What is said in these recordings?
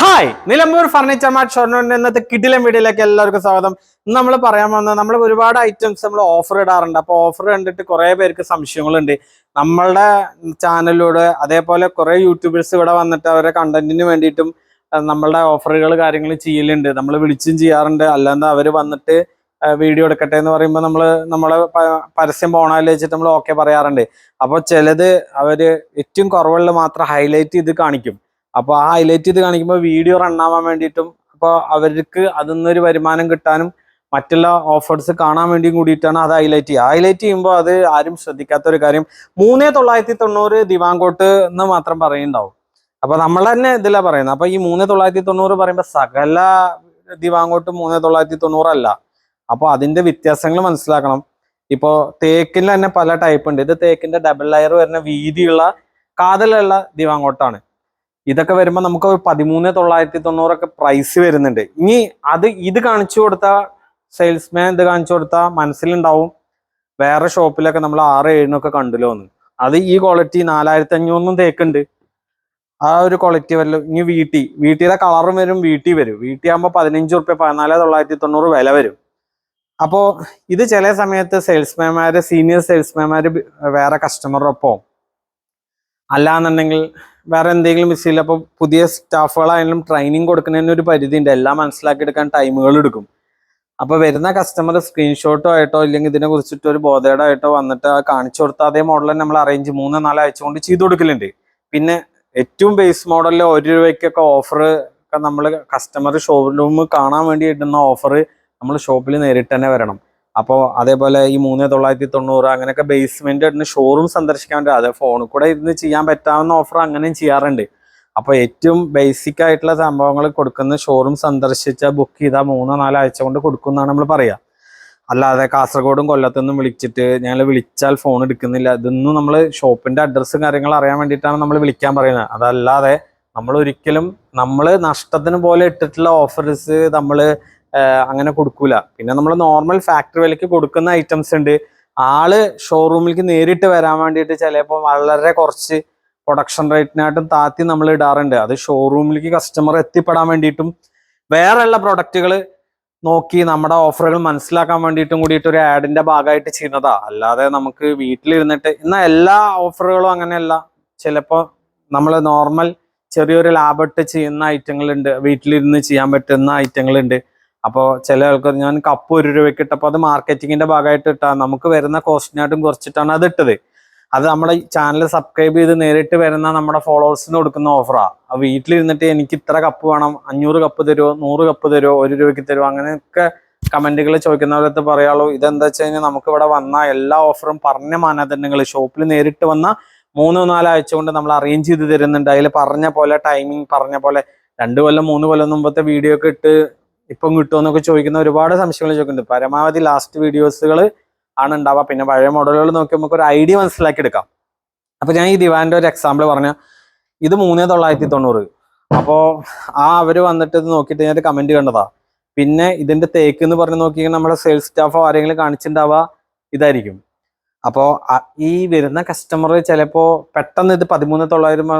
Hi Nilambur furniture mart ഷൊർണൂരിന്റെ ഇന്നത്തെ കിടിലം വീഡിയോയിലേക്ക് എല്ലാവർക്കും സ്വാഗതം. നമ്മൾ പറയാൻ വന്നത് നമ്മൾ ഒരുപാട് ഐറ്റംസ് നമ്മൾ ഓഫർ ഇടാറുണ്ട്. അപ്പോൾ ഓഫർ കണ്ടിട്ട് കുറേ പേർക്ക് സംശയങ്ങളുണ്ട്. നമ്മളുടെ ചാനലിലൂടെ അതേപോലെ കുറേ യൂട്യൂബേഴ്സ് ഇവിടെ വന്നിട്ട് അവരുടെ കണ്ടന്റിന് വേണ്ടിയിട്ടും നമ്മളുടെ ഓഫറുകൾ കാര്യങ്ങൾ ചെയ്യലുണ്ട്. നമ്മൾ വിളിച്ചും ചെയ്യാറുണ്ട്. അല്ലാതെ അവർ വന്നിട്ട് വീഡിയോ എടുക്കട്ടെ എന്ന് പറയുമ്പോൾ നമ്മൾ നമ്മളെ പരസ്യം പോണാൽ വെച്ചിട്ട് നമ്മൾ ഓക്കെ പറയാറുണ്ട്. അപ്പോൾ ചിലത് അവർ ഏറ്റവും കുറവുള്ള മാത്രം ഹൈലൈറ്റ് ചെയ്ത് കാണിക്കും. അപ്പോൾ ആ ഹൈലൈറ്റ് ചെയ്ത് കാണിക്കുമ്പോൾ വീഡിയോ റണ്ണാവാൻ വേണ്ടിയിട്ടും അപ്പോൾ അവർക്ക് അതിൽ നിന്നൊരു വരുമാനം കിട്ടാനും മറ്റുള്ള ഓഫേഴ്സ് കാണാൻ വേണ്ടിയും കൂടിയിട്ടാണ് അത് ഹൈലൈറ്റ് ചെയ്യുക. ഹൈലൈറ്റ് ചെയ്യുമ്പോൾ അത് ആരും ശ്രദ്ധിക്കാത്ത ഒരു കാര്യം മൂന്നേ തൊള്ളായിരത്തി തൊണ്ണൂറ് ദിവാങ്കോട്ട് എന്ന് മാത്രം പറയുന്നുണ്ടാവും. അപ്പൊ നമ്മൾ തന്നെ ഇതിലാ പറയുന്നത്. അപ്പൊ ഈ മൂന്ന് തൊള്ളായിരത്തി തൊണ്ണൂറ് പറയുമ്പോൾ സകല ദിവാങ്കോട്ട് മൂന്ന് തൊള്ളായിരത്തി തൊണ്ണൂറല്ല. അപ്പൊ അതിന്റെ വ്യത്യാസങ്ങൾ മനസ്സിലാക്കണം. ഇപ്പോൾ തേക്കിൽ തന്നെ പല ടൈപ്പ് ഉണ്ട്. ഇത് തേക്കിന്റെ ഡബിൾ ലെയർ വരുന്ന വീതിയുള്ള കാതലുള്ള ദിവാങ്കോട്ടാണ്. ഇതൊക്കെ വരുമ്പോൾ നമുക്ക് പതിമൂന്ന് തൊള്ളായിരത്തി തൊണ്ണൂറൊക്കെ പ്രൈസ് വരുന്നുണ്ട്. ഇനി അത് ഇത് കാണിച്ചു കൊടുത്ത സെയിൽസ്മാൻ ഇത് കാണിച്ചു കൊടുത്താൽ മനസ്സിലുണ്ടാവും. വേറെ ഷോപ്പിലൊക്കെ നമ്മൾ ആറ് ഏഴിനൊക്കെ കണ്ടല്ലോ എന്ന് അത് ഈ ക്വാളിറ്റി നാലായിരത്തി അഞ്ഞൂറിനും തേക്കുണ്ട്. ആ ഒരു ക്വാളിറ്റി വരല്ലോ ഇനി വീട്ടി വീട്ടിയുടെ കളറും വരും വീട്ടി വരും. വീട്ടി ആകുമ്പോൾ പതിനഞ്ച് റുപ്യ പതിനാല് തൊള്ളായിരത്തി തൊണ്ണൂറ് വില വരും. അപ്പോൾ ഇത് ചില സമയത്ത് സെയിൽസ്മാൻമാര് സീനിയർ സെയിൽസ്മാൻമാര് വേറെ കസ്റ്റമറൊപ്പം അല്ലാന്നുണ്ടെങ്കിൽ വേറെ എന്തെങ്കിലും മിസ്സില്ല അപ്പോൾ പുതിയ സ്റ്റാഫുകളായാലും ട്രെയിനിങ് കൊടുക്കുന്നതിന് ഒരു പരിധി ഉണ്ട് എല്ലാം മനസ്സിലാക്കി എടുക്കാൻ ടൈമുകൾ എടുക്കും. അപ്പോൾ വരുന്ന കസ്റ്റമർ സ്ക്രീൻഷോട്ടോ ആയിട്ടോ ഇല്ലെങ്കിൽ ഇതിനെ കുറിച്ചിട്ട് ഒരു ബോധേടായിട്ടോ വന്നിട്ട് കാണിച്ചു കൊടുത്ത അതേ മോഡൽ നമ്മൾ അറേഞ്ച് മൂന്ന് നാല് ആഴ്ച കൊണ്ട് ചെയ്തു കൊടുക്കലുണ്ട്. പിന്നെ ഏറ്റവും ബേസ് മോഡലിൽ ഒരു രൂപയ്ക്കൊക്കെ ഓഫർ ഒക്കെ നമ്മൾ കസ്റ്റമർ ഷോറൂം കാണാൻ വേണ്ടി ഇടുന്ന ഓഫർ നമ്മൾ ഷോപ്പിൽ നേരിട്ട് തന്നെ വരണം. അപ്പോൾ അതേപോലെ ഈ മൂന്ന് തൊള്ളായിരത്തി തൊണ്ണൂറ് അങ്ങനെയൊക്കെ ബേസ്മെന്റ് ഷോറൂം സന്ദർശിക്കാൻ പറ്റും അതെ ഫോണിൽ കൂടെ ഇരുന്ന് ചെയ്യാൻ പറ്റാവുന്ന ഓഫർ അങ്ങനെയും ചെയ്യാറുണ്ട്. അപ്പോൾ ഏറ്റവും ബേസിക് ആയിട്ടുള്ള സംഭവങ്ങൾ കൊടുക്കുന്ന ഷോറൂം സന്ദർശിച്ച ബുക്ക് ചെയ്താൽ മൂന്നോ നാലോ ആഴ്ച കൊണ്ട് കൊടുക്കുന്നതാണ് നമ്മൾ പറയുക അല്ലാതെ കാസർഗോഡും കൊല്ലത്തുനിന്നും വിളിച്ചിട്ട് ഞങ്ങൾ വിളിച്ചാൽ ഫോൺ എടുക്കുന്നില്ല. ഇതൊന്നും നമ്മൾ ഷോപ്പിന്റെ അഡ്രസ്സും കാര്യങ്ങളും അറിയാൻ വേണ്ടിയിട്ടാണ് നമ്മൾ വിളിക്കാൻ പറയുന്നത്. അതല്ലാതെ നമ്മൾ ഒരിക്കലും നമ്മൾ നഷ്ടത്തിന് പോലെ ഇട്ടിട്ടുള്ള ഓഫേഴ്സ് നമ്മൾ അങ്ങനെ കൊടുക്കൂല. പിന്നെ നമ്മൾ നോർമൽ ഫാക്ടറി വിലക്ക് കൊടുക്കുന്ന ഐറ്റംസ് ഉണ്ട് ആൾ ഷോറൂമിലേക്ക് നേരിട്ട് വരാൻ വേണ്ടിയിട്ട് ചിലപ്പോൾ വളരെ കുറച്ച് പ്രൊഡക്ഷൻ റേറ്റിനായിട്ടും താത്തി നമ്മൾ ഇടാറുണ്ട്. അത് ഷോറൂമിലേക്ക് കസ്റ്റമർ എത്തിപ്പെടാൻ വേണ്ടിയിട്ടും വേറെയുള്ള പ്രൊഡക്റ്റുകൾ നോക്കി നമ്മുടെ ഓഫറുകൾ മനസ്സിലാക്കാൻ വേണ്ടിയിട്ടും കൂടിയിട്ട് ഒരു ആഡിന്റെ ഭാഗമായിട്ട് ചെയ്യുന്നതാ. അല്ലാതെ നമുക്ക് വീട്ടിലിരുന്നിട്ട് എന്നാൽ എല്ലാ ഓഫറുകളും അങ്ങനെയല്ല. ചിലപ്പോൾ നമ്മൾ നോർമൽ ചെറിയൊരു ലാബിട്ട് ചെയ്യുന്ന ഐറ്റങ്ങളുണ്ട് വീട്ടിലിരുന്ന് ചെയ്യാൻ പറ്റുന്ന ഐറ്റങ്ങളുണ്ട് അപ്പോൾ ചില ആൾക്കാർ ഞാൻ കപ്പ് ഒരു രൂപയ്ക്ക് ഇട്ടപ്പോൾ അത് മാർക്കറ്റിങ്ങിന്റെ ഭാഗമായിട്ട് ഇട്ടാ നമുക്ക് വരുന്ന കോസ്റ്റിനായിട്ടും കുറച്ചിട്ടാണ് അത് ഇട്ടത്. അത് നമ്മുടെ ചാനൽ സബ്സ്ക്രൈബ് ചെയ്ത് നേരിട്ട് വരുന്ന നമ്മുടെ ഫോളോവേഴ്സിന് കൊടുക്കുന്ന ഓഫറാണ് ആ. വീട്ടിലിരുന്നിട്ട് എനിക്ക് ഇത്ര കപ്പ് വേണം അഞ്ഞൂറ് കപ്പ് തരുമോ നൂറ് കപ്പ് തരുമോ ഒരു രൂപയ്ക്ക് തരുമോ അങ്ങനെയൊക്കെ കമന്റുകൾ ചോദിക്കുന്നവരടുത്ത് പറയാളൂ. ഇതെന്താ വെച്ച് കഴിഞ്ഞാൽ നമുക്ക് ഇവിടെ വന്ന എല്ലാ ഓഫറും പറഞ്ഞ മാനദണ്ഡങ്ങൾ ഷോപ്പിൽ നേരിട്ട് വന്ന മൂന്നോ നാലോ ആഴ്ച കൊണ്ട് നമ്മൾ അറേഞ്ച് ചെയ്ത് തരുന്നുണ്ട്. അതിൽ പറഞ്ഞ പോലെ ടൈമിംഗ് പറഞ്ഞ പോലെ രണ്ട് കൊല്ലം മൂന്ന് കൊല്ലം മുമ്പത്തെ വീഡിയോ ഒക്കെ ഇട്ട് ഇപ്പം കിട്ടുമോ എന്നൊക്കെ ചോദിക്കുന്ന ഒരുപാട് സംശയങ്ങൾ ചോദിക്കുന്നുണ്ട്. പരമാവധി ലാസ്റ്റ് വീഡിയോസുകൾ ആണ് ഉണ്ടാവുക. പിന്നെ പഴയ മോഡലുകൾ നോക്കി നമുക്ക് ഒരു ഐഡിയ മനസ്സിലാക്കി എടുക്കാം അപ്പൊ ഞാൻ ഈ ദിവാന്റെ ഒരു എക്സാമ്പിൾ പറഞ്ഞ ഇത് മൂന്നേ തൊള്ളായിരത്തി തൊണ്ണൂറ് അപ്പോ ആ അവർ വന്നിട്ട് ഇത് നോക്കിയിട്ട് ഞാൻ കമന്റ് കണ്ടതാ. പിന്നെ ഇതിന്റെ തേക്ക് എന്ന് പറഞ്ഞ് നോക്കി നമ്മുടെ സെയിൽസ് സ്റ്റാഫോ ആരെങ്കിലും കാണിച്ചിട്ടുണ്ടാവുക ഇതായിരിക്കും. അപ്പോ ഈ വരുന്ന കസ്റ്റമർ ചിലപ്പോ പെട്ടെന്ന് ഇത് പതിമൂന്ന് തൊള്ളായിരം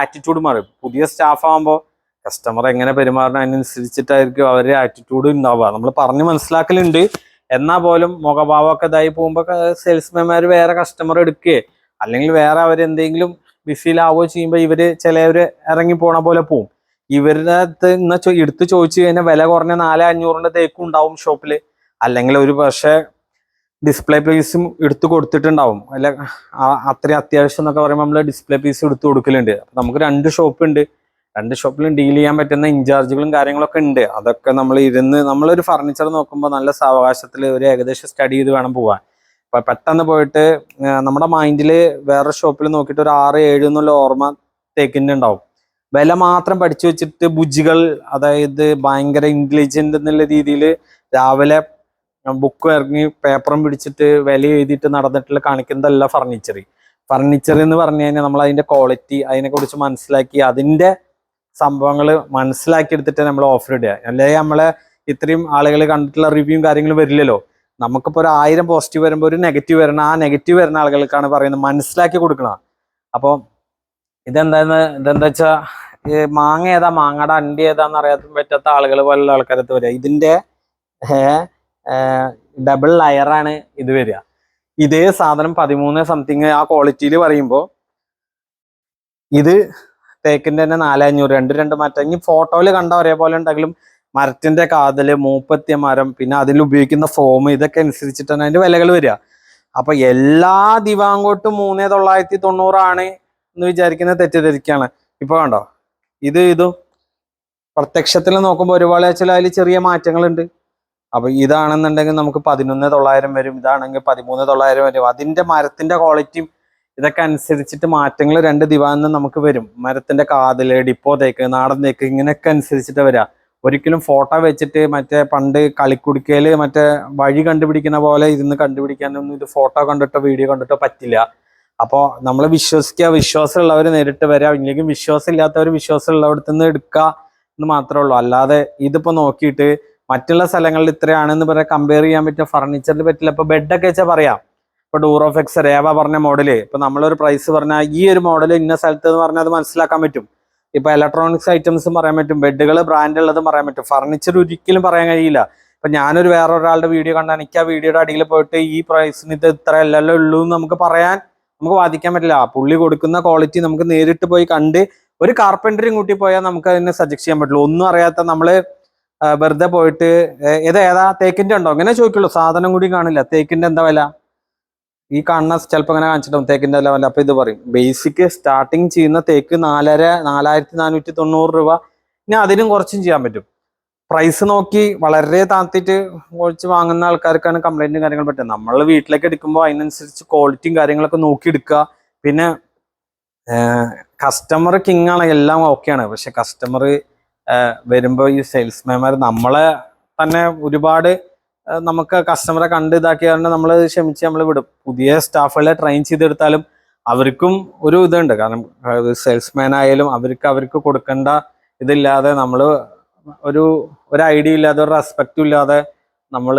ആറ്റിറ്റ്യൂഡ് മാറും. പുതിയ സ്റ്റാഫ് ആകുമ്പോൾ കസ്റ്റമർ എങ്ങനെ പെരുമാറണം അതിനനുസരിച്ചിട്ടായിരിക്കും അവരുടെ ആറ്റിറ്റ്യൂഡ് ഉണ്ടാവുക. നമ്മൾ പറഞ്ഞ് മനസ്സിലാക്കലുണ്ട്. എന്നാൽ പോലും മുഖഭാവമൊക്കെ ഇതായി പോകുമ്പോൾ സെയിൽസ്മാൻമാർ വേറെ കസ്റ്റമർ എടുക്കുകയെ അല്ലെങ്കിൽ വേറെ അവരെന്തെങ്കിലും ബിസിയിലാവുകയോ ചെയ്യുമ്പോൾ ഇവർ ചിലവർ ഇറങ്ങി പോണ പോലെ പോവും. ഇവരുടെ അടുത്ത് ഇന്ന് എടുത്ത് ചോദിച്ചു കഴിഞ്ഞാൽ വില കുറഞ്ഞ നാല് അഞ്ഞൂറിന്റെ തേക്കും ഉണ്ടാവും ഷോപ്പിൽ അല്ലെങ്കിൽ ഒരു പക്ഷേ ഡിസ്പ്ലേ പീസും എടുത്തു കൊടുത്തിട്ടുണ്ടാവും. അല്ല അത്രയും അത്യാവശ്യം എന്നൊക്കെ പറയുമ്പോൾ നമ്മൾ ഡിസ്പ്ലേ പീസ് എടുത്തു കൊടുക്കലുണ്ട്. നമുക്ക് രണ്ട് ഷോപ്പ് ഉണ്ട്. രണ്ട് ഷോപ്പിലും ഡീൽ ചെയ്യാൻ പറ്റുന്ന ഇൻചാർജുകളും കാര്യങ്ങളൊക്കെ ഉണ്ട്. അതൊക്കെ നമ്മൾ ഇരുന്ന് നമ്മളൊരു ഫർണിച്ചർ നോക്കുമ്പോൾ നല്ല സാവകാശത്തിൽ ഒരു ഏകദേശം സ്റ്റഡി ചെയ്ത് വേണം പോവാൻ. അപ്പൊ പെട്ടെന്ന് പോയിട്ട് നമ്മുടെ മൈൻഡിൽ വേറെ ഷോപ്പിൽ നോക്കിയിട്ട് ഒരു ആറ് ഏഴ് എന്നുള്ള ഓർമ്മ തേക്കിന്റെ ഉണ്ടാവും വില മാത്രം പഠിച്ചു വെച്ചിട്ട് ബുജികൾ അതായത് ഭയങ്കര ഇന്റലിജന്റ് എന്നുള്ള രീതിയിൽ രാവിലെ ബുക്ക് ഇറങ്ങി പേപ്പറും പിടിച്ചിട്ട് വില എഴുതിയിട്ട് നടന്നിട്ടുള്ള കാണിക്കുന്നതല്ല ഫർണിച്ചർ ഫർണിച്ചർ എന്ന് പറഞ്ഞു കഴിഞ്ഞാൽ നമ്മൾ അതിന്റെ ക്വാളിറ്റി അതിനെ കുറിച്ച് മനസ്സിലാക്കി അതിന്റെ സംഭവങ്ങൾ മനസ്സിലാക്കി എടുത്തിട്ട് നമ്മൾ ഓഫർ ഇടുക. അല്ലെങ്കിൽ നമ്മളെ ഇത്രയും ആളുകൾ കണ്ടിട്ടുള്ള റിവ്യൂവും കാര്യങ്ങളും വരില്ലല്ലോ. നമുക്കിപ്പോൾ ഒരു ആയിരം പോസിറ്റീവ് വരുമ്പോൾ ഒരു നെഗറ്റീവ് വരണം ആ നെഗറ്റീവ് വരുന്ന ആളുകൾക്കാണ് പറയുന്നത് മനസ്സിലാക്കി കൊടുക്കണം. അപ്പോൾ ഇതെന്താന്ന് ഇതെന്താ വെച്ചാൽ മാങ്ങ ഏതാ മാങ്ങയുടെ അണ്ടി ഏതാന്ന് അറിയാൻ പറ്റാത്ത ആളുകൾ പോലുള്ള ആൾക്കാരത്ത് വരിക. ഇതിന്റെ ഡബിൾ ലെയറാണ് ഇത് വരിക. ഇതേ സാധനം പതിമൂന്ന് സംതിങ് ആ ക്വാളിറ്റിയിൽ പറയുമ്പോൾ ഇത് തേക്കിന്റെ തന്നെ നാലഞ്ഞൂറ് രണ്ട് രണ്ട് മാറ്റം. ഇനി ഫോട്ടോയിൽ കണ്ട ഒരേപോലെ ഉണ്ടെങ്കിലും മരത്തിന്റെ കാതൽ മൂപ്പത്തിയ മരം പിന്നെ അതിൽ ഉപയോഗിക്കുന്ന ഫോം ഇതൊക്കെ അനുസരിച്ചിട്ടാണ് അതിന്റെ വിലകൾ വരിക. അപ്പൊ എല്ലാ ദിവാങ്കോട്ടും മൂന്നേ തൊള്ളായിരത്തി തൊണ്ണൂറാണ് എന്ന് വിചാരിക്കുന്നത് തെറ്റിദ്ധരിക്കാണ് ഇപ്പൊ കണ്ടോ? ഇത് ഇതും പ്രത്യക്ഷത്തിൽ നോക്കുമ്പോൾ ഒരുപാട് വെച്ചാൽ അതിൽ ചെറിയ മാറ്റങ്ങളുണ്ട്. അപ്പൊ ഇതാണെന്നുണ്ടെങ്കിൽ നമുക്ക് പതിനൊന്ന് തൊള്ളായിരം വരും ഇതാണെങ്കിൽ പതിമൂന്ന് തൊള്ളായിരം വരും. അതിന്റെ മരത്തിന്റെ ക്വാളിറ്റിയും ഇതൊക്കെ അനുസരിച്ചിട്ട് മാറ്റങ്ങൾ രണ്ട് ദിവാന്ന് നമുക്ക് വരും. മരത്തിന്റെ കാതിൽ ഡിപ്പോ തേക്ക് നാടൻ തേക്ക് ഇങ്ങനെയൊക്കെ അനുസരിച്ചിട്ട് വരിക ഒരിക്കലും ഫോട്ടോ വെച്ചിട്ട് മറ്റേ പണ്ട് കളിക്കുടുക്കയിൽ മറ്റേ വഴി കണ്ടുപിടിക്കുന്ന പോലെ ഇരുന്ന് കണ്ടുപിടിക്കാനൊന്നും ഇത് ഫോട്ടോ കണ്ടിട്ടോ വീഡിയോ കണ്ടിട്ടോ പറ്റില്ല. അപ്പോൾ നമ്മൾ വിശ്വസിക്കുക വിശ്വാസമുള്ളവർ നേരിട്ട് വരാം. ഇല്ലെങ്കിൽ വിശ്വാസം ഇല്ലാത്തവർ വിശ്വാസമുള്ളവിടത്ത് നിന്ന് എടുക്കുക എന്ന് മാത്രമേ ഉള്ളൂ. അല്ലാതെ ഇതിപ്പോ നോക്കിയിട്ട് മറ്റുള്ള സ്ഥലങ്ങളിൽ ഇത്രയാണെന്ന് പറയാം കമ്പയർ ചെയ്യാൻ പറ്റിയ ഫർണിച്ചറിൽ പറ്റില്ല. ഇപ്പൊ ബെഡൊക്കെ വെച്ചാൽ പറയാം. ഇപ്പൊ എക്സ് രേവ പറഞ്ഞ മോഡൽ ഇപ്പൊ നമ്മളൊരു പ്രൈസ് പറഞ്ഞാൽ ഈ ഒരു മോഡൽ ഇന്ന സ്ഥലത്ത് എന്ന് പറഞ്ഞാൽ അത് മനസ്സിലാക്കാൻ പറ്റും. ഇപ്പൊ ഇലക്ട്രോണിക്സ് ഐറ്റംസും പറയാൻ പറ്റും ബെഡുകൾ ബ്രാൻഡ് ഉള്ളതും പറയാൻ പറ്റും. ഫർണിച്ചർ ഒരിക്കലും പറയാൻ കഴിയില്ല. ഇപ്പൊ ഞാനൊരു വേറെ ഒരാളുടെ വീഡിയോ കണ്ടാൽ എനിക്ക് ആ വീഡിയോയുടെ അടിയിൽ പോയിട്ട് ഈ പ്രൈസിന് ഇത് ഇത്ര അല്ലല്ലോ ഉള്ളൂ എന്ന് നമുക്ക് പറയാൻ നമുക്ക് വാദിക്കാൻ പറ്റില്ല. പുള്ളി കൊടുക്കുന്ന ക്വാളിറ്റി നമുക്ക് നേരിട്ട് പോയി കണ്ട് ഒരു കാർപ്പന്ററിയും കൂട്ടി പോയാൽ നമുക്ക് അതിനെ സജസ്റ്റ് ചെയ്യാൻ പറ്റുള്ളൂ. ഒന്നും അറിയാത്ത നമ്മൾ വെറുതെ പോയിട്ട് ഇത് ഏതാ തേക്കിന്റെ ഉണ്ടോ? അങ്ങനെ ചോദിക്കുള്ളൂ. സാധനം കൂടി കാണില്ല. തേക്കിന്റെ എന്താ വില? ഈ കാണുന്ന ചിലപ്പോൾ അങ്ങനെ കാണിച്ചിട്ടും തേക്കിന്റെ ലെവൽ അപ്പൊ ഇത് പറയും ബേസിക് സ്റ്റാർട്ടിങ് ചെയ്യുന്ന തേക്ക് നാലര നാലായിരത്തി നാനൂറ്റി തൊണ്ണൂറ് രൂപ. ഇനി അതിനും കുറച്ചും ചെയ്യാൻ പറ്റും. പ്രൈസ് നോക്കി വളരെ താത്തിട്ട് കുറച്ച് വാങ്ങുന്ന ആൾക്കാർക്കാണ് കംപ്ലൈന്റും കാര്യങ്ങളും പറ്റുക നമ്മൾ വീട്ടിലേക്ക് എടുക്കുമ്പോൾ അതിനനുസരിച്ച് ക്വാളിറ്റിയും കാര്യങ്ങളൊക്കെ നോക്കി എടുക്കുക. പിന്നെ കസ്റ്റമർ കിങ് ആണ് എല്ലാം ഓക്കെയാണ് പക്ഷെ കസ്റ്റമർ വരുമ്പോൾ ഈ സെയിൽസ്മാൻമാർ നമ്മളെ തന്നെ ഒരുപാട് നമുക്ക് കസ്റ്റമറെ കണ്ട് ഇതാക്കിയാണ്ട് നമ്മൾ ക്ഷമിച്ച് നമ്മൾ വിടും. പുതിയ സ്റ്റാഫുകളെ ട്രെയിൻ ചെയ്തെടുത്താലും അവർക്കും ഒരു ഇതുണ്ട്. കാരണം സെയിൽസ്മാൻ ആയാലും അവർക്ക് അവർക്ക് കൊടുക്കേണ്ട ഇതില്ലാതെ നമ്മൾ ഒരു ഒരു ഐഡിയ ഇല്ലാതെ ഒരു റെസ്പെക്റ്റും ഇല്ലാതെ നമ്മൾ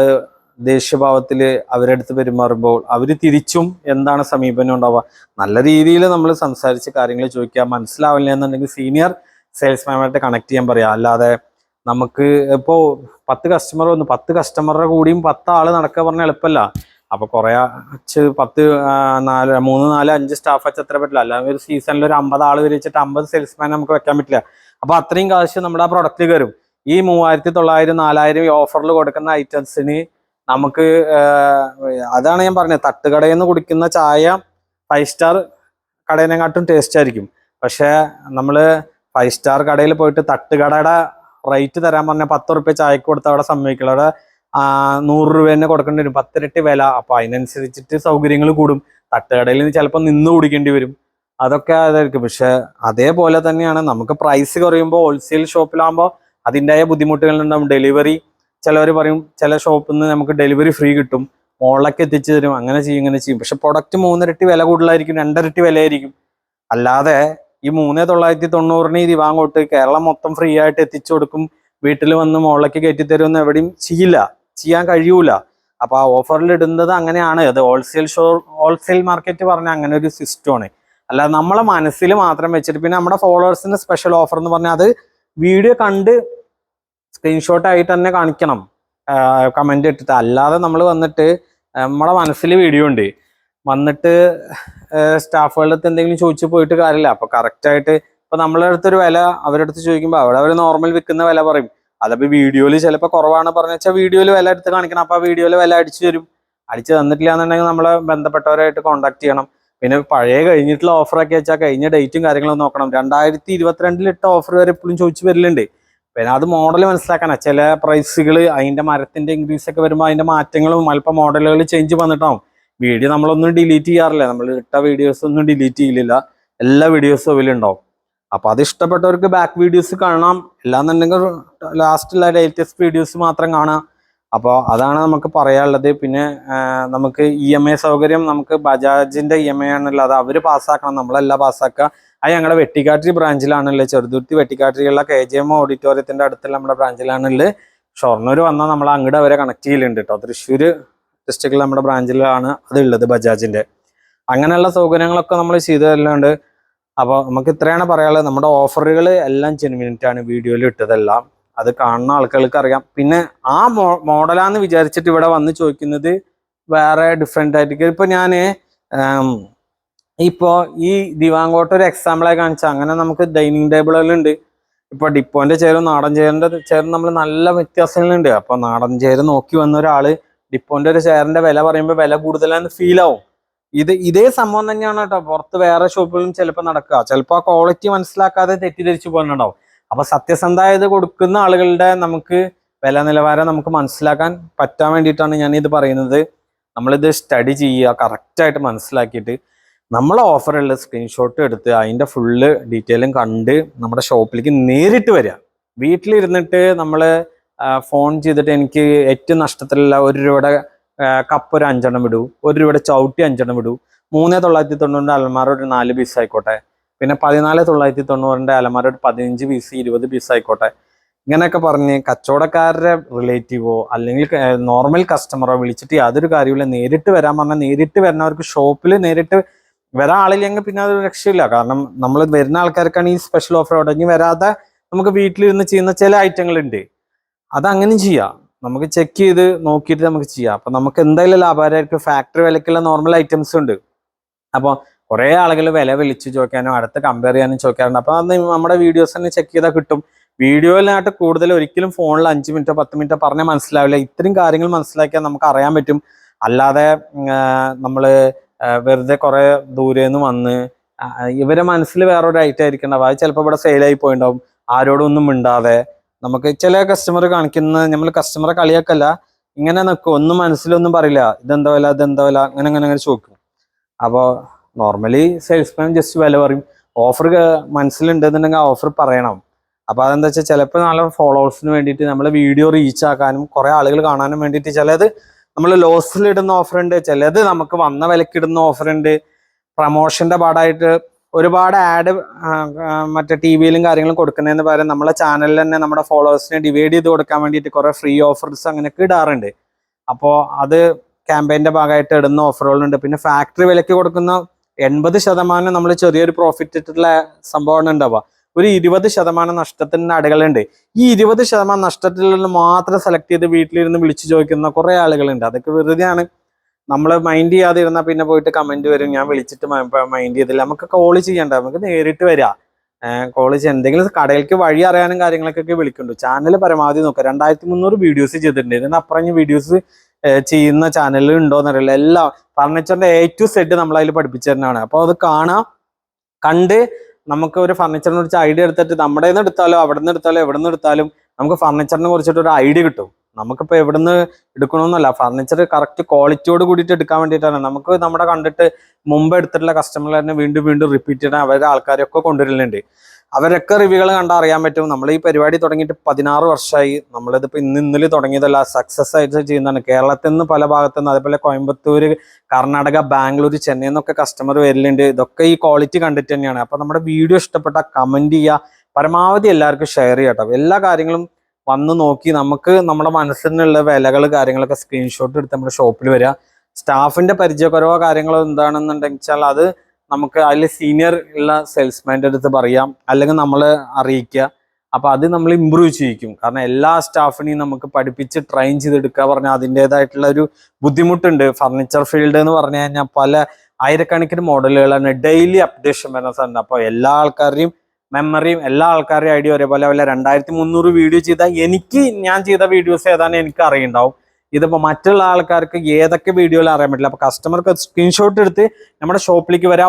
ദേഷ്യഭാവത്തിൽ അവരുടെ അടുത്ത് പെരുമാറുമ്പോൾ അവർ തിരിച്ചും എന്താണ് സമീപനം ഉണ്ടാവുക? നല്ല രീതിയിൽ നമ്മൾ സംസാരിച്ച് കാര്യങ്ങൾ ചോദിക്കുക. മനസ്സിലാവില്ല എന്നുണ്ടെങ്കിൽ സീനിയർ സെയിൽസ്മാനായിട്ട് കണക്ട് ചെയ്യാൻ പറയാം. അല്ലാതെ നമുക്ക് ഇപ്പോൾ പത്ത് കസ്റ്റമർ വന്നു. പത്ത് കസ്റ്റമറുടെ കൂടിയും പത്ത് ആൾ നടക്കുക പറഞ്ഞാൽ എളുപ്പമല്ല അപ്പൊ കുറേ അച്ച് പത്ത് നാല് മൂന്ന് നാല് അഞ്ച് സ്റ്റാഫ് വെച്ച് എത്ര പറ്റില്ല. അല്ലാതെ ഒരു സീസണിൽ ഒരു അമ്പത് ആൾ വിരിച്ചിട്ട് അമ്പത് സെയിൽസ്മാൻ നമുക്ക് വെക്കാൻ പറ്റില്ല. അപ്പോൾ അത്രയും കാശ് നമ്മുടെ ആ പ്രൊഡക്റ്റ് കയറും ഈ മൂവായിരത്തി തൊള്ളായിരം നാലായിരം ഓഫറിൽ കൊടുക്കുന്ന ഐറ്റംസിന് നമുക്ക് അതാണ് ഞാൻ പറഞ്ഞത് തട്ടുകടയിൽ നിന്ന് കുടിക്കുന്ന ചായ ഫൈവ് സ്റ്റാർ കടയിനെക്കാട്ടും ടേസ്റ്റ് ആയിരിക്കും. പക്ഷേ നമ്മൾ ഫൈവ് സ്റ്റാർ കടയിൽ പോയിട്ട് തട്ടുകടയുടെ റേറ്റ് തരാൻ പറഞ്ഞാൽ പത്ത് റുപ്യ ചായക്ക് കൊടുത്ത അവിടെ സമ്മതിക്കില്ല. അവിടെ നൂറ് രൂപ തന്നെ കൊടുക്കേണ്ടി വരും. പത്തിരട്ടി വില. അപ്പൊ അതിനനുസരിച്ചിട്ട് സൗകര്യങ്ങൾ കൂടും. തട്ടുകടയിൽ നിന്ന് ചിലപ്പോൾ നിന്ന് കുടിക്കേണ്ടി വരും. അതൊക്കെ അതായിരിക്കും. പക്ഷെ അതേപോലെ തന്നെയാണ്. നമുക്ക് പ്രൈസ് കുറയുമ്പോൾ ഹോൾസെയിൽ ഷോപ്പിലാകുമ്പോൾ അതിന്റെതായ ബുദ്ധിമുട്ടുകളുണ്ടാവും. ഡെലിവറി ചിലവർ പറയും ചില ഷോപ്പിൽ നിന്ന് നമുക്ക് ഡെലിവറി ഫ്രീ കിട്ടും. മോളിലേക്ക് എത്തിച്ചു തരും. അങ്ങനെ ചെയ്യും ഇങ്ങനെ ചെയ്യും. പക്ഷെ പ്രൊഡക്റ്റ് മൂന്നിരട്ടി വില കൂടുതലായിരിക്കും. രണ്ടരട്ടി വിലയായിരിക്കും. അല്ലാതെ ഈ മൂന്ന് തൊള്ളായിരത്തി തൊണ്ണൂറിന് ഈ ദിവാങ്കോട്ട് കേരളം മൊത്തം ഫ്രീ ആയിട്ട് എത്തിച്ചു കൊടുക്കും. വീട്ടിൽ വന്ന് മുകളിലേക്ക് കയറ്റിത്തരുമെന്ന് എവിടെയും ചെയ്യില്ല. ചെയ്യാൻ കഴിയൂല. അപ്പൊ ആ ഓഫറിൽ ഇടുന്നത് അങ്ങനെയാണ്. അത് ഹോൾസെയിൽ ഷോ ഹോൾസെയിൽ മാർക്കറ്റ് പറഞ്ഞ അങ്ങനെ ഒരു സിസ്റ്റമാണ് അല്ലാതെ നമ്മളെ മനസ്സിൽ മാത്രം വെച്ചിട്ട് പിന്നെ നമ്മുടെ ഫോളോവേഴ്സിന് സ്പെഷ്യൽ ഓഫർ എന്ന് പറഞ്ഞാൽ അത് വീഡിയോ കണ്ട് സ്ക്രീൻഷോട്ട് ആയിട്ട് തന്നെ കാണിക്കണം. കമന്റ് ഇട്ടിട്ട്. അല്ലാതെ നമ്മൾ വന്നിട്ട് നമ്മുടെ മനസ്സിൽ വീഡിയോ ഉണ്ട്. വന്നിട്ട് സ്റ്റാഫുകളുടെ എന്തെങ്കിലും ചോദിച്ചു പോയിട്ട് കാര്യമില്ല. അപ്പൊ കറക്റ്റ് ആയിട്ട് ഇപ്പൊ നമ്മളെ അടുത്തൊരു വില അവരുടെ അടുത്ത് ചോദിക്കുമ്പോൾ അവിടെ അവർ നോർമൽ വിൽക്കുന്ന വില പറയും. അതപ്പോ വീഡിയോയിൽ ചിലപ്പോൾ കുറവാണ് പറഞ്ഞു വെച്ചാൽ വീഡിയോയിൽ വില എടുത്ത് കാണിക്കണം. അപ്പൊ വീഡിയോയിൽ വില അടിച്ചു തരും. അടിച്ചു തന്നിട്ടില്ല എന്നുണ്ടെങ്കിൽ നമ്മളെ ബന്ധപ്പെട്ടവരായിട്ട് കോൺടാക്ട് ചെയ്യണം. പിന്നെ പഴയ കഴിഞ്ഞിട്ടുള്ള ഓഫർ ഓഫറൊക്കെ വെച്ചാൽ കഴിഞ്ഞ ഡേറ്റും കാര്യങ്ങളും നോക്കണം. രണ്ടായിരത്തി ഇരുപത്തിരണ്ടിൽ ഇട്ട ഓഫർ വരെ എപ്പോഴും ചോദിച്ചു വരലുണ്ട്. പിന്നെ അത് മോഡൽ മനസ്സിലാക്കാനാ. ചില പ്രൈസുകൾ അതിന്റെ മരത്തിന്റെ ഇൻക്രീസ് ഒക്കെ വരുമ്പോൾ അതിന്റെ മാറ്റങ്ങളും അല്പം മോഡലുകൾ ചേഞ്ച് വന്നിട്ടാവും. വീഡിയോ നമ്മളൊന്നും ഡിലീറ്റ് ചെയ്യാറില്ല. നമ്മൾ ഇട്ട വീഡിയോസ് ഒന്നും ഡിലീറ്റ് ചെയ്യില്ല എല്ലാ വീഡിയോസും അതിലുണ്ടാവും. അപ്പൊ അത് ഇഷ്ടപ്പെട്ടവർക്ക് ബാക്ക് വീഡിയോസ് കാണാം അല്ലാന്നുണ്ടെങ്കിൽ ലാസ്റ്റുള്ള ലേറ്റസ്റ്റ് വീഡിയോസ് മാത്രം കാണാം അപ്പോൾ അതാണ് നമുക്ക് പറയാനുള്ളത്. പിന്നെ നമുക്ക് ഇ എം ഐ സൗകര്യം നമുക്ക് ബജാജിന്റെ ഇ എം ഐ ആണല്ലോ. അത് അവർ പാസ്സാക്കണം. നമ്മളല്ല പാസ്സാക്കുക. അത് ഞങ്ങളുടെ വെട്ടിക്കാട്ടിരി ബ്രാഞ്ചിലാണുള്ളത് ചെറുതുരുത്തി വെട്ടിക്കാട്ടിരിയുള്ള കെ ജി എം ഓഡിറ്റോറിയത്തിന്റെ അടുത്തുള്ള നമ്മുടെ ബ്രാഞ്ചിലാണുള്ളത് ഷൊർണൂർ വന്നാൽ നമ്മൾ അങ്ങോട്ട് അവരെ കണക്ട് ചെയ്യലുണ്ട് കേട്ടോ തൃശ്ശൂർ ഡിസ്ട്രിക്റ്റിൽ നമ്മുടെ ബ്രാഞ്ചിലാണ് അത് ഉള്ളത് ബജാജിന്റെ. അങ്ങനെയുള്ള സൗകര്യങ്ങളൊക്കെ നമ്മൾ ചെയ്തു അപ്പോൾ നമുക്ക് ഇത്രയാണ് പറയാനുള്ളത്. നമ്മുടെ ഓഫറുകൾ എല്ലാം ജെനുവിനിറ്റ് വീഡിയോയിൽ ഇട്ടതെല്ലാം. അത് കാണുന്ന ആൾക്കാർക്ക് അറിയാം. പിന്നെ ആ മോ മോഡലാന്ന് വിചാരിച്ചിട്ട് ഇവിടെ വന്ന് ചോദിക്കുന്നത് വേറെ ഡിഫറെന്റ് ആയിട്ട് ഇപ്പൊ ഞാൻ ഇപ്പോ ഈ ദിവാങ്കോട്ട് ഒരു എക്സാമ്പിളായി കാണിച്ചാൽ അങ്ങനെ നമുക്ക് ഡൈനിങ് ടേബിളുകളുണ്ട് ഇപ്പൊ ഡിപ്പോന്റെ ചേരും നാടൻ ചേരന്റെ ചേരും നമ്മൾ നല്ല വ്യത്യാസങ്ങളുണ്ട്. അപ്പോൾ നാടൻ ചേര് നോക്കി വന്ന ഒരാൾ ഡിപ്പോന്റെ ഒരു ഷെയറിന്റെ വില പറയുമ്പോൾ വില കൂടുതലാന്ന് ഫീൽ ആവും. ഇത് ഇതേ സംഭവം തന്നെയാണ് കേട്ടോ. പുറത്ത് വേറെ ഷോപ്പുകളിലും ചിലപ്പോൾ നടക്കുക. ചിലപ്പോൾ ആ ക്വാളിറ്റി മനസ്സിലാക്കാതെ തെറ്റിദ്ധരിച്ചു പോകുന്നുണ്ടാവും അപ്പൊ സത്യസന്ധമായത് കൊടുക്കുന്ന ആളുകളുടെ നമുക്ക് വില നിലവാരം നമുക്ക് മനസ്സിലാക്കാൻ പറ്റാൻ വേണ്ടിയിട്ടാണ് ഞാൻ ഇത് പറയുന്നത്. നമ്മളിത് സ്റ്റഡി ചെയ്യുക കറക്റ്റായിട്ട് മനസ്സിലാക്കിയിട്ട് നമ്മളെ ഓഫറുള്ള സ്ക്രീൻഷോട്ട് എടുത്ത് അതിന്റെ ഫുള്ള് ഡീറ്റെയിലും കണ്ട് നമ്മുടെ ഷോപ്പിലേക്ക് നേരിട്ട് വരിക. വീട്ടിലിരുന്നിട്ട് നമ്മൾ ഫോൺ ചെയ്തിട്ട് എനിക്ക് ഏറ്റവും നഷ്ടത്തിലുള്ള ഒരു രൂപയുടെ കപ്പ് ഒരു അഞ്ചെണ്ണം ഇടൂ ഒരു രൂപയുടെ ചവിട്ടി അഞ്ചെണ്ണം ഇടൂ മൂന്ന് തൊള്ളായിരത്തി തൊണ്ണൂറിന്റെ അലമാര ഒരു നാല് പീസ് ആയിക്കോട്ടെ. പിന്നെ പതിനാല് തൊള്ളായിരത്തി തൊണ്ണൂറിന്റെ അലമാര ഒരു പതിനഞ്ച് പീസ് ഇരുപത് പീസ് ആയിക്കോട്ടെ. ഇങ്ങനെയൊക്കെ പറഞ്ഞ് കച്ചവടക്കാരുടെ റിലേറ്റീവോ അല്ലെങ്കിൽ നോർമൽ കസ്റ്റമറോ വിളിച്ചിട്ട് യാതൊരു കാര്യമില്ല നേരിട്ട് വരാൻ പറഞ്ഞാൽ നേരിട്ട് വരുന്നവർക്ക് ഷോപ്പിൽ നേരിട്ട് വരാൻ ആളില്ലെങ്കിൽ പിന്നെ അത് രക്ഷയില്ല. കാരണം നമ്മൾ വരുന്ന ആൾക്കാർക്കാണ് ഈ സ്പെഷ്യൽ ഓഫർ ഉടങ്ങി വരാതെ നമുക്ക് വീട്ടിലിരുന്ന് ചെയ്യുന്ന ചില ഐറ്റങ്ങൾ ഉണ്ട് അതങ്ങനെ ചെയ്യാം. നമുക്ക് ചെക്ക് ചെയ്ത് നോക്കിയിട്ട് നമുക്ക് ചെയ്യാം. അപ്പൊ നമുക്ക് എന്തായാലും ലാഭകരമായിരിക്കും. ഫാക്ടറി വിലക്കുള്ള നോർമൽ ഐറ്റംസ് ഉണ്ട്. അപ്പോൾ കുറേ ആളുകൾ വില വിളിച്ച് ചോദിക്കാനും അടുത്ത് കമ്പയർ ചെയ്യാനും ചോദിക്കാറുണ്ട്. അപ്പൊ അത് നമ്മുടെ വീഡിയോസ് തന്നെ ചെക്ക് ചെയ്താൽ കിട്ടും. വീഡിയോയിലായിട്ട് കൂടുതൽ ഒരിക്കലും ഫോണിൽ അഞ്ച് മിനിറ്റോ പത്ത് മിനിറ്റോ പറഞ്ഞാൽ മനസ്സിലാവില്ല. ഇത്രയും കാര്യങ്ങൾ മനസ്സിലാക്കിയാൽ നമുക്ക് അറിയാൻ പറ്റും. അല്ലാതെ നമ്മൾ വെറുതെ കുറെ ദൂരെ നിന്ന് വന്ന് ഇവരെ മനസ്സിൽ വേറൊരു ഐറ്റം ആയിരിക്കണ്ടാവും. അത് ചിലപ്പോൾ ഇവിടെ സെയിലായി പോയിണ്ടാവും. ആരോടും ഒന്നും മിണ്ടാതെ. നമുക്ക് ചില കസ്റ്റമർ കാണിക്കുന്ന നമ്മൾ കസ്റ്റമറെ കളിയാക്കല്ല. ഇങ്ങനെ നിൽക്കും ഒന്നും മനസ്സിലൊന്നും പറയില്ല. ഇതെന്താ വില? ഇതെന്താ വില? അങ്ങനെ അങ്ങനെ അങ്ങനെ ചോദിക്കും. അപ്പോൾ നോർമലി സെയിൽസ്മാൻ ജസ്റ്റ് വില പറയും. ഓഫർ മനസ്സിലുണ്ടെന്നുണ്ടെങ്കിൽ ആ ഓഫർ പറയണം. അപ്പോൾ അതെന്താ വെച്ചാൽ ചിലപ്പോൾ നല്ല ഫോളോവേഴ്സിന് വേണ്ടിയിട്ട് നമ്മൾ വീഡിയോ റീച്ച് ആക്കാനും കുറേ ആളുകൾ കാണാനും വേണ്ടിയിട്ട് ചിലത് നമ്മൾ ലോസിലിടുന്ന ഓഫർ ഉണ്ട്. ചിലത് നമുക്ക് വന്ന വിലക്കിടുന്ന ഓഫർ ഉണ്ട്. പ്രൊമോഷന്റെ പാടായിട്ട് ഒരുപാട് ആഡ് മറ്റേ ടി വിയിലും കാര്യങ്ങളും കൊടുക്കുന്നതിന് പകരം നമ്മളെ ചാനലിൽ തന്നെ നമ്മുടെ ഫോളോവേഴ്സിനെ ഡിവൈഡ് ചെയ്ത് കൊടുക്കാൻ വേണ്ടിയിട്ട് കുറേ ഫ്രീ ഓഫേഴ്സ് അങ്ങനെയൊക്കെ ഇടാറുണ്ട്. അപ്പോൾ അത് ക്യാമ്പയിന്റെ ഭാഗമായിട്ട് ഇടുന്ന ഓഫറുകളുണ്ട് പിന്നെ ഫാക്ടറി വിലയ്ക്ക് കൊടുക്കുന്ന എൺപത് ശതമാനം നമ്മൾ ചെറിയൊരു പ്രോഫിറ്റ് ഇട്ടിട്ടുള്ള സംഭവമാണ് ഉണ്ടാവുക. ഒരു ഇരുപത് ശതമാനം നഷ്ടത്തിന്റെ അടകളുണ്ട്. ഈ ഇരുപത് ശതമാനം നഷ്ടത്തിൽ നിന്ന് മാത്രം സെലക്ട് ചെയ്ത് വീട്ടിലിരുന്ന് വിളിച്ചു ചോദിക്കുന്ന കുറേ ആളുകളുണ്ട്. അതൊക്കെ വെറുതെയാണ് നമ്മൾ മൈൻഡ് ചെയ്യാതെ ഇരുന്നാൽ പിന്നെ പോയിട്ട് കമന്റ് വരും. ഞാൻ വിളിച്ചിട്ട് മൈൻഡ് ചെയ്തില്ല. നമുക്ക് കോൾ ചെയ്യണ്ട. നമുക്ക് നേരിട്ട് വരാം. കോൾ ചെയ്യാൻ എന്തെങ്കിലും കടയിലേക്ക് വഴി അറിയാനും കാര്യങ്ങളൊക്കെ വിളിക്കുന്നുണ്ട് ചാനൽ പരമാവധി നോക്കുക രണ്ടായിരത്തി മുന്നൂറ് വീഡിയോസ് ചെയ്തിട്ടുണ്ട് ഇതിനപ്പുറം വീഡിയോസ് ചെയ്യുന്ന ചാനലിൽ ഉണ്ടോയെന്നറിയില്ല എല്ലാം ഫർണിച്ചറിന്റെ എ ടു സെഡ് നമ്മൾ അതിൽ പഠിപ്പിച്ചു തരുന്നതാണ് അപ്പോൾ അത് കാണാം. കണ്ട് നമുക്ക് ഒരു ഫർണിച്ചറിനെ കുറിച്ച് ഐഡിയ എടുത്തിട്ട് നമ്മുടെ നിന്ന് എടുത്താലോ അവിടെ നിന്ന് എടുത്താലോ എവിടെ നിന്ന് എടുത്താലും നമുക്ക് ഫർണിച്ചറിനെ കുറിച്ചിട്ട് ഒരു ഐഡിയ കിട്ടും. നമുക്കിപ്പോൾ എവിടുന്ന് എടുക്കണമെന്നല്ല ഫർണിച്ചർ കറക്റ്റ് ക്വാളിറ്റിയോട് കൂടിയിട്ട് എടുക്കാൻ വേണ്ടിയിട്ടാണ്. നമുക്ക് നമ്മുടെ കണ്ടിട്ട് മുമ്പ് എടുത്തിട്ടുള്ള കസ്റ്റമർ തന്നെ വീണ്ടും വീണ്ടും റിപ്പീറ്റ് ചെയ്യണം അവരുടെ ആൾക്കാരൊക്കെ കൊണ്ടുവരലുണ്ട്. അവരൊക്കെ റിവ്യൂകൾ കണ്ടാൽ അറിയാൻ പറ്റും. നമ്മൾ ഈ പരിപാടി തുടങ്ങിയിട്ട് പതിനാറ് വർഷമായി നമ്മളിതിപ്പോൾ ഇന്ന് ഇന്നലെ തുടങ്ങിയതല്ല. സക്സസ് ആയിട്ട് ചെയ്യുന്നതാണ്. കേരളത്തിൽ നിന്ന് പല ഭാഗത്തു നിന്ന് അതേപോലെ കോയമ്പത്തൂർ കർണാടക ബാംഗ്ലൂർ ചെന്നൈ എന്നൊക്കെ കസ്റ്റമർ വരലുണ്ട്. ഇതൊക്കെ ഈ ക്വാളിറ്റി കണ്ടിട്ട് തന്നെയാണ്. അപ്പൊ നമ്മുടെ വീഡിയോ ഇഷ്ടപ്പെട്ട കമന്റ് ചെയ്യുക. പരമാവധി എല്ലാവർക്കും ഷെയർ ചെയ്യട്ടോ എല്ലാ കാര്യങ്ങളും വന്ന് നോക്കി നമുക്ക് നമ്മുടെ മനസ്സിനുള്ള വിലകൾ കാര്യങ്ങളൊക്കെ സ്ക്രീൻഷോട്ട് എടുത്ത് നമ്മുടെ ഷോപ്പിൽ വരിക. സ്റ്റാഫിന്റെ പരിചയക്കുറവോ കാര്യങ്ങളോ എന്താണെന്നുണ്ടെങ്കിൽ വെച്ചാൽ അത് നമുക്ക് അതിൽ സീനിയർ ഉള്ള സെയിൽസ്മാന്റെ അടുത്ത് പറയാം. അല്ലെങ്കിൽ നമ്മൾ അറിയിക്കുക. അപ്പൊ അത് നമ്മൾ ഇമ്പ്രൂവ് ചെയ്യിക്കും. കാരണം എല്ലാ സ്റ്റാഫിനെയും നമുക്ക് പഠിപ്പിച്ച് ട്രെയിൻ ചെയ്തെടുക്കുക പറഞ്ഞാൽ അതിന്റെതായിട്ടുള്ള ഒരു ബുദ്ധിമുട്ടുണ്ട്. ഫർണിച്ചർ ഫീൽഡ് എന്ന് പറഞ്ഞു കഴിഞ്ഞാൽ പല ആയിരക്കണക്കിന് മോഡലുകളാണ് ഡെയിലി അപ്ഡേഷൻ വരുന്ന സാധനം. അപ്പോൾ എല്ലാ ആൾക്കാരുടെയും മെമ്മറിയും എല്ലാ ആൾക്കാരുടെയും ഐഡിയ ഒരേപോലെ വല്ല രണ്ടായിരത്തി മുന്നൂറ് വീഡിയോ ചെയ്താൽ എനിക്ക് ഞാൻ ചെയ്ത വീഡിയോസ് ഏതാണ് എനിക്ക് അറിയുണ്ടാവും. ഇതിപ്പോ മറ്റുള്ള ആൾക്കാർക്ക് ഏതൊക്കെ വീഡിയോയിൽ അറിയാൻ പറ്റില്ല. അപ്പോൾ കസ്റ്റമർക്ക് സ്ക്രീൻഷോട്ട് എടുത്ത് നമ്മുടെ ഷോപ്പിലേക്ക് വരാ.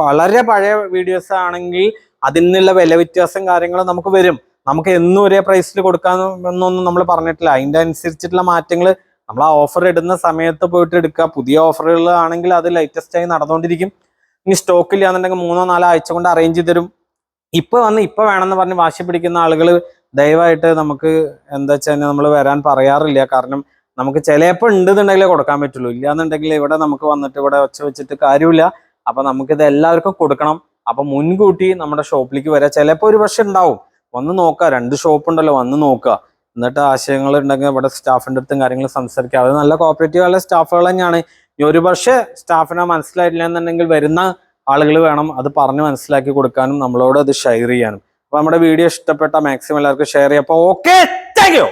വളരെ പഴയ വീഡിയോസ് ആണെങ്കിൽ അതിനുള്ള വില വ്യത്യാസം കാര്യങ്ങളും നമുക്ക് വരും. നമുക്ക് എന്നും ഒരേ പ്രൈസിൽ കൊടുക്കാമെന്നൊന്നും നമ്മൾ പറഞ്ഞിട്ടില്ല. അതിന്റെ അനുസരിച്ചിട്ടുള്ള മാറ്റങ്ങൾ നമ്മൾ ആ ഓഫർ ഇടുന്ന സമയത്ത് പോയിട്ട് എടുക്കുക. പുതിയ ഓഫറുകൾ ആണെങ്കിൽ അത് ലേറ്റസ്റ്റ് ആയി നടന്നുകൊണ്ടിരിക്കും ഇനി സ്റ്റോക്ക് ഇല്ലാന്നുണ്ടെങ്കിൽ മൂന്നോ നാലോ ആഴ്ച കൊണ്ട് അറേഞ്ച് ചെയ്ത് തരും. ഇപ്പൊ വന്ന് ഇപ്പൊ വേണമെന്ന് പറഞ്ഞ് വാശി പിടിക്കുന്ന ആളുകൾ ദയവായിട്ട് നമുക്ക് എന്താ വെച്ചാൽ നമ്മൾ വരാൻ പറയാറില്ല. കാരണം നമുക്ക് ചിലപ്പോൾ ഉണ്ടെന്നുണ്ടെങ്കിലേ കൊടുക്കാൻ പറ്റുള്ളൂ. ഇല്ലാന്നുണ്ടെങ്കിൽ ഇവിടെ നമുക്ക് വന്നിട്ട് ഇവിടെ ഒച്ച വെച്ചിട്ട് കാര്യമില്ല. അപ്പൊ നമുക്കിത് എല്ലാവർക്കും കൊടുക്കണം. അപ്പൊ മുൻകൂട്ടി നമ്മുടെ ഷോപ്പിലേക്ക് വരാം. ചിലപ്പോൾ ഒരു പക്ഷെ ഉണ്ടാവും. വന്ന് നോക്കുക രണ്ട് ഷോപ്പ് ഉണ്ടല്ലോ വന്ന് നോക്കുക എന്നിട്ട് ആശയങ്ങൾ ഉണ്ടെങ്കിൽ ഇവിടെ സ്റ്റാഫിന്റെ അടുത്തും കാര്യങ്ങൾ സംസാരിക്കുക അത് നല്ല കോപ്പറേറ്റീവ് ആയുള്ള സ്റ്റാഫുകൾ തന്നെയാണ്. ഇനി ഒരു പക്ഷേ സ്റ്റാഫിനെ മനസ്സിലായില്ല എന്നുണ്ടെങ്കിൽ വരുന്ന ആളുകൾ വേണം അത് പറഞ്ഞ് മനസ്സിലാക്കി കൊടുക്കാനും നമ്മളോട് അത് ഷെയർ ചെയ്യാനും. അപ്പൊ നമ്മുടെ വീഡിയോ ഇഷ്ടപ്പെട്ട മാക്സിമം എല്ലാവർക്കും ഷെയർ ചെയ്യാം. അപ്പൊ ഓക്കെ താങ്ക് യു